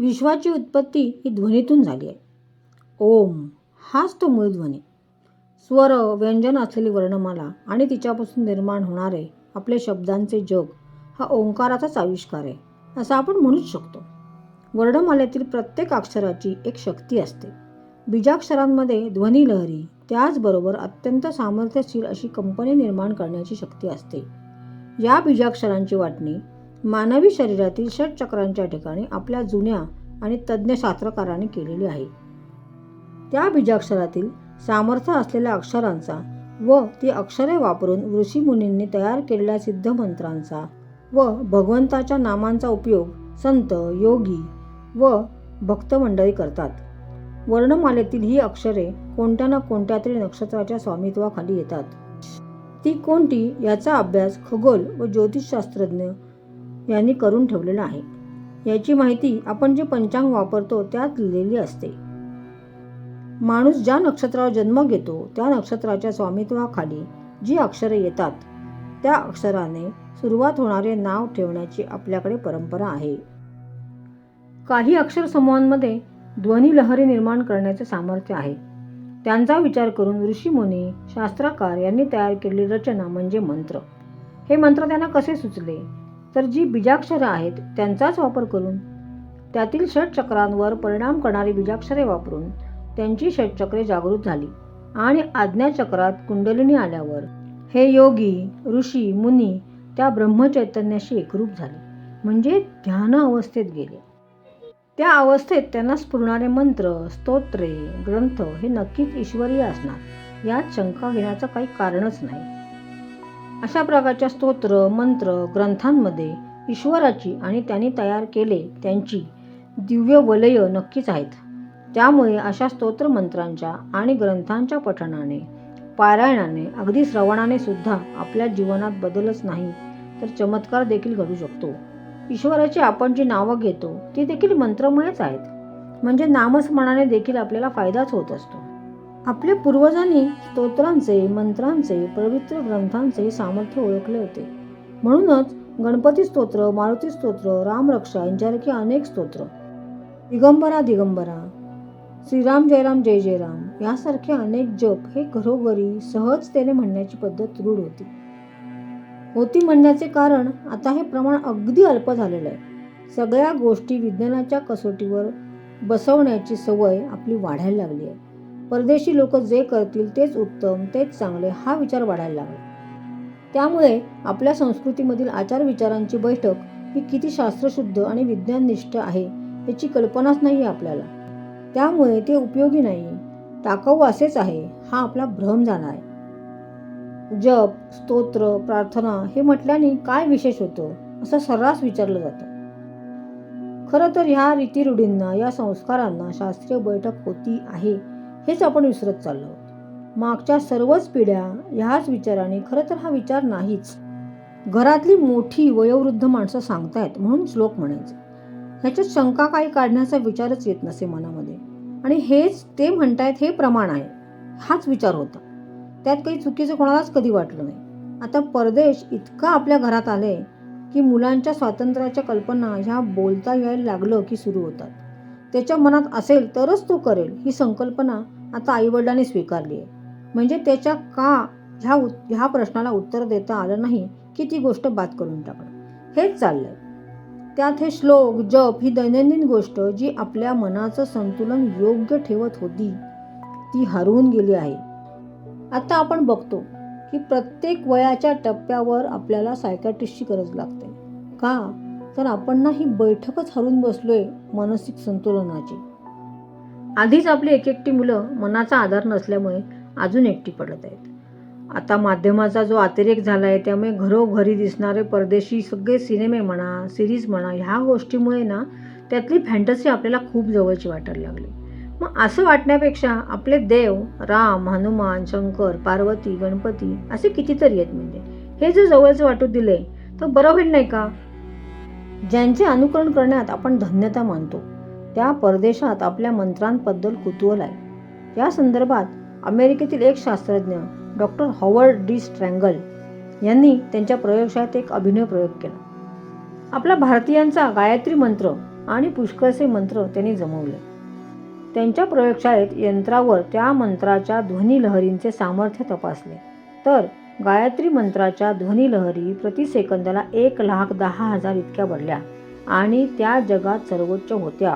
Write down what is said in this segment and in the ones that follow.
विश्वाची उत्पत्ती ही ध्वनीतून झाली आहे. ओम हाच तो मूळ ध्वनी. स्वर व्यंजन असलेली वर्णमाला आणि तिच्यापासून निर्माण होणारे आपले शब्दांचे जग हा ओंकाराचाच आविष्कार आहे असं आपण म्हणूच शकतो. वर्णमालेतील प्रत्येक अक्षराची एक शक्ती असते. बीजाक्षरांमध्ये ध्वनीलहरी त्याचबरोबर अत्यंत सामर्थ्यशील अशी कंपनी निर्माण करण्याची शक्ती असते. या बीजाक्षरांची वाटणी मानवी शरीरातील षटचक्रांच्या ठिकाणी आपल्या जुन्या आणि तज्ज्ञ शास्त्रकारांनी केलेली आहे. त्या बीजाक्षरातील सामर्थ्य असलेल्या अक्षरांचा व ती अक्षरे वापरून ऋषीमुनींनी तयार केलेल्या सिद्धमंत्रांचा व भगवंताच्या नामांचा उपयोग संत योगी व भक्तमंडळी करतात. वर्णमालेतील ही अक्षरे कोणत्या ना कोणत्या तरी नक्षत्राच्या स्वामित्वाखाली येतात. ती कोणती याचा अभ्यास खगोल व ज्योतिषशास्त्रज्ञ यांनी करून ठेवलेलं आहे. याची माहिती आपण जे पंचांग वापरतो त्यात लिहिलेली असते. माणूस ज्या नक्षत्रावर जन्म घेतो त्या नक्षत्राच्या स्वामित्वाखाली जी अक्षरे येतात त्या अक्षराने सुरुवात होणारे नाव ठेवण्याची आपल्याकडे परंपरा आहे. काही अक्षर समूहांमध्ये ध्वनी लहरी निर्माण करण्याचे सामर्थ्य आहे. त्यांचा विचार करून ऋषीमुनी शास्त्रकार यांनी तयार केलेली रचना म्हणजे मंत्र. हे मंत्र त्यांना कसे सुचले? तर जी बीजाक्षरं आहेत त्यांचाच वापर करून. त्यातील षटचक्रांवर परिणाम करणारी बीजाक्षरे वापरून त्यांची षटचक्रे जागृत झाली आणि आज्ञाचक्रात कुंडलिनी आल्यावर हे योगी ऋषी मुनी त्या ब्रह्मचैतन्याशी एकरूप झाले म्हणजे ध्यान अवस्थेत गेले. त्या अवस्थेत त्यांना स्फुरणारे मंत्र स्तोत्रे ग्रंथ हे नक्कीच ईश्वरीय असणार यात शंका घेण्याचं काही कारणच नाही. अशा प्रकारच्या स्तोत्र मंत्र ग्रंथांमध्ये ईश्वराची आणि त्यांनी तयार केले त्यांची दिव्य वलय नक्कीच आहेत. त्यामुळे अशा स्तोत्र मंत्रांच्या आणि ग्रंथांच्या पठणाने पारायणाने अगदी श्रवणाने सुद्धा आपल्या जीवनात बदलच नाही तर चमत्कार देखील घडू शकतो. ईश्वराची आपण जी नावं घेतो ती देखील मंत्रमयच आहेत. म्हणजे नामस्मरणाने देखील आपल्याला फायदाच होत असतो. आपल्या पूर्वजांनी स्तोत्रांचे मंत्रांचे पवित्र ग्रंथांचे सामर्थ्य ओळखले होते. म्हणूनच गणपती स्तोत्र मारुती स्तोत्र रामरक्षा यांच्यासारखी अनेक स्तोत्र. दिगंबरा दिगंबरा. श्रीराम जयराम जय जयराम यासारखे अनेक जप हे घरोघरी सहजतेने म्हणण्याची पद्धत रूढ होती. होती म्हणण्याचे कारण आता हे प्रमाण अगदी अल्प झालेलं आहे. सगळ्या गोष्टी विज्ञानाच्या कसोटीवर बसवण्याची सवय आपली वाढायला लागली आहे. परदेशी लोक जे करतील तेच उत्तम तेच चांगले हा विचार वाढायला लागला. त्यामुळे आपल्या संस्कृतीमधील आचार विचारांची बैठक ही किती शास्त्रशुद्ध आणि विज्ञाननिष्ठ आहे याची कल्पनाच नाही आहे आपल्याला. त्यामुळे ते उपयोगी नाही. टाकाऊ असेच आहे हा आपला भ्रम जाणार आहे. जप स्तोत्र प्रार्थना हे म्हटल्याने काय विशेष होतं असं सर्रास विचारलं जातं. खरं तर ह्या रीतिरूढींना या संस्कारांना शास्त्रीय बैठक होती आहे हेच आपण विसरत चाललो आहोत. मागच्या सर्वच पिढ्या ह्याच विचाराने खरं तर हा विचार नाहीच. घरातली मोठी वयोवृद्ध माणसं सांगतायत म्हणून श्लोक म्हणायचे. ह्याच्यात शंका काही काढण्याचा विचारच येत नसे मनामध्ये. आणि हेच ते म्हणतायत हे प्रमाण आहे. हाच विचार होता. त्यात काही चुकीचं कोणालाच कधी वाटलं नाही. आता परदेश इतका आपल्या घरात आले की मुलांच्या स्वातंत्र्याच्या कल्पना ह्या बोलता यायला लागलं की सुरू होतात. त्याच्या मनात असेल तरच तो करेल ही संकल्पना आता आईवडिलांनी स्वीकारली आहे. म्हणजे त्याच्या का ह्या उत ह्या प्रश्नाला उत्तर देता आलं नाही की ती गोष्ट बाद करून टाकणं हेच चाललंय. त्यात हे श्लोक जप ही दैनंदिन गोष्ट जी आपल्या मनाचं संतुलन योग्य ठेवत होती ती हरवून गेली आहे. आता आपण बघतो की प्रत्येक वयाच्या टप्प्यावर आपल्याला सायकॅट्रिस्टची गरज लागते. का? तर आपण ना ही बैठकच हरून बसलोय मानसिक संतुलनाची. आधीच आपली एक एकटी मुलं मनाचा आधार नसल्यामुळे अजून एकटी पडत आहेत. आता माध्यमाचा जो अतिरेक झाला आहे त्यामुळे घरोघरी दिसणारे परदेशी सगळे सिनेमे म्हणा सिरीज म्हणा ह्या गोष्टीमुळे ना त्यातली फॅन्टसी आपल्याला खूप जवळची वाटायला लागली. मग असं वाटण्यापेक्षा आपले देव राम हनुमान शंकर पार्वती गणपती असे कितीतरी आहेत म्हणजे. हे जर जवळचं वाटू दिले तर बरं होईल नाही का? ज्यांचे अनुकरण करण्यात आपण धन्यता मानतो. त्या परदेशात आपल्या मंत्रांबद्दल कुतूहल आहे या संदर्भात अमेरिकेतील एक शास्त्रज्ञ डॉक्टर हॉवर्ड डी स्ट्रँगल यांनी त्यांच्या प्रयोगशाळेत एक अभिनय प्रयोग केला. आपला भारतीयांचा गायत्री मंत्र आणि पुष्कळसे मंत्र त्यांनी जमवले. त्यांच्या प्रयोगशाळेत यंत्रावर त्या मंत्राच्या ध्वनी लहरींचे सामर्थ्य तपासले. तर गायत्री मंत्राच्या ध्वनी लहरी प्रति सेकंदाला एक लाख दहा हजार इतक्या भरल्या आणि त्या जगात सर्वोच्च होत्या.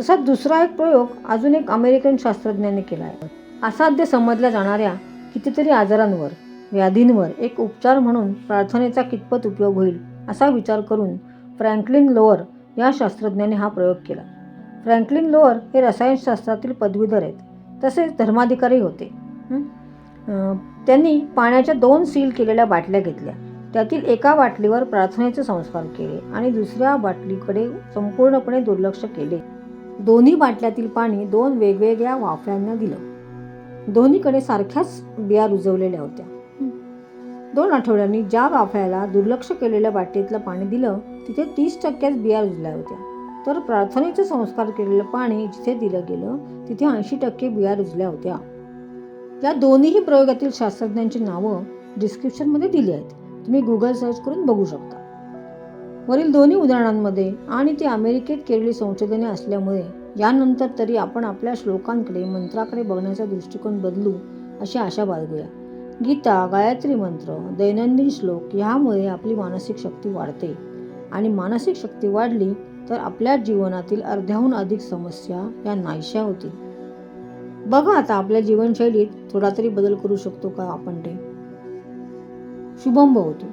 तसाच दुसरा एक प्रयोग अजून एक अमेरिकन शास्त्रज्ञांनी केला आहे असाध्य समजल्या जाणाऱ्या कितीतरी आजारांवर व्याधींवर एक उपचार म्हणून प्रार्थनेचा कितपत उपयोग होईल असा विचार करून फ्रँकलिन लोअर या शास्त्रज्ञाने हा प्रयोग केला. फ्रँकलिन लोअर हे रसायनशास्त्रातील पदवीधर आहेत. तसेच धर्माधिकारी होते. त्यांनी पाण्याच्या दोन सील केलेल्या बाटल्या घेतल्या. त्यातील एका बाटलीवर प्रार्थनेचे संस्कार केले आणि दुसऱ्या बाटलीकडे संपूर्णपणे दुर्लक्ष केले. दोन्ही बाटल्यातील पाणी दोन वेगवेगळ्या वाफ्यांना दिलं. दोन्हीकडे सारख्याच बिया रुजवलेल्या होत्या. दोन आठवड्यांनी ज्या वाफ्याला दुर्लक्ष केलेल्या बाटलीतलं पाणी दिलं तिथे तीस टक्क्याच बिया रुजल्या होत्या. तर प्रार्थनेचे संस्कार केलेलं पाणी जिथे दिलं गेलं तिथे ऐंशी टक्के बिया रुजल्या होत्या. या दोन्हीही प्रयोगातील शास्त्रज्ञांची नावं डिस्क्रिप्शनमध्ये दिली आहेत. तुम्ही गुगल सर्च करून बघू शकता. वरील दोन्ही उदाहरणांमध्ये आणि ती अमेरिकेत केलेली संशोधने असल्यामुळे यानंतर तरी आपण आपल्या श्लोकांकडे मंत्राकडे बघण्याचा दृष्टिकोन बदलू अशी आशा बाळगूया. गीता गायत्री मंत्र दैनंदिन श्लोक ह्यामुळे आपली मानसिक शक्ती वाढते. आणि मानसिक शक्ती वाढली तर आपल्या जीवनातील अर्ध्याहून अधिक समस्या या नाहीशा होतील. बघा आता आपल्या जीवनशैलीत थोडा तरी बदल करू शकतो का आपण ते? शुभम भवतु